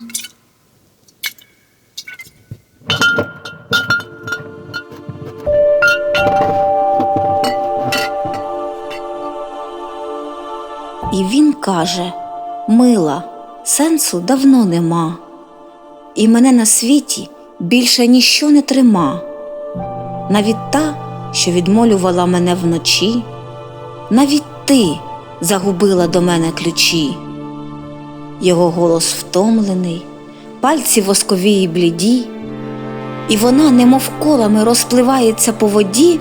І він каже Мила, сенсу давно нема, і мене на світі більше ніщо не трима, навіть та, що відмолювала мене вночі, навіть ти загубила до мене ключі. Його голос втомлений, пальці воскові й бліді, і вона, немов колами, розпливається по воді,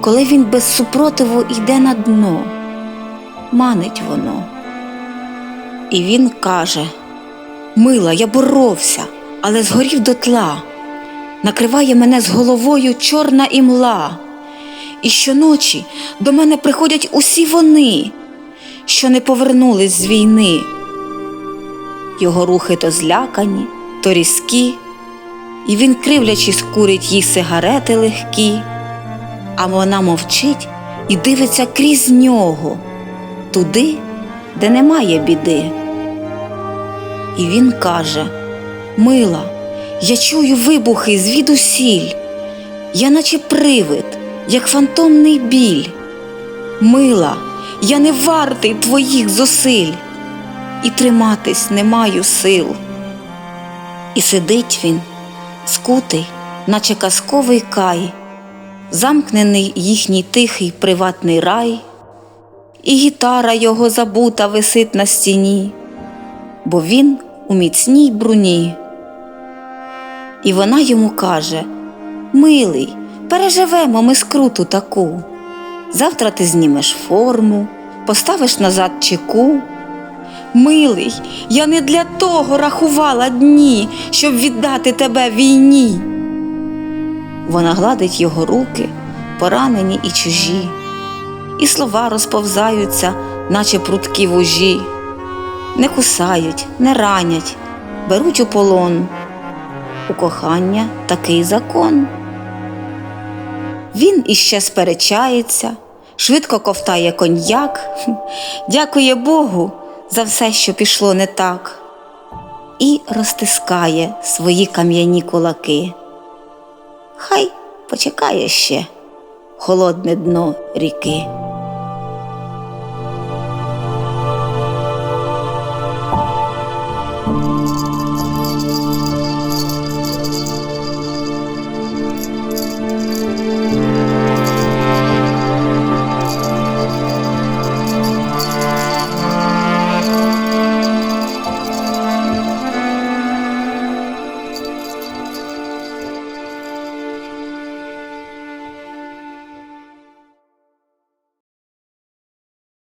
коли він без супротиву йде на дно. Манить воно. І він каже: Мила, я боровся, але згорів дотла, накриває мене з головою чорна імла. І щоночі до мене приходять усі вони, що не повернулись з війни. Його рухи то злякані, то різкі, і він, кривлячись, курить їй сигарети легкі, а вона мовчить і дивиться крізь нього, туди, де немає біди. І він каже: Мила, я чую вибухи звідусіль, я наче привид, як фантомний біль. Мила, я не вартий твоїх зусиль, і триматись не маю сил. І сидить він, скутий, наче казковий кай, замкнений їхній тихий приватний рай, і гітара його забута висить на стіні, бо він у міцній бруні. І вона йому каже: Милий, переживемо ми скруту таку. Завтра ти знімеш форму, поставиш назад чеку. Милий, я не для того рахувала дні, щоб віддати тебе війні. Вона гладить його руки, поранені і чужі, і слова розповзаються, наче прудкі вужі, не кусають, не ранять, беруть у полон. У кохання такий закон. Він іще сперечається, швидко ковтає коньяк, дякує Богу за все, що пішло не так, і розтискає свої кам'яні кулаки. Хай почекає ще холодне дно ріки.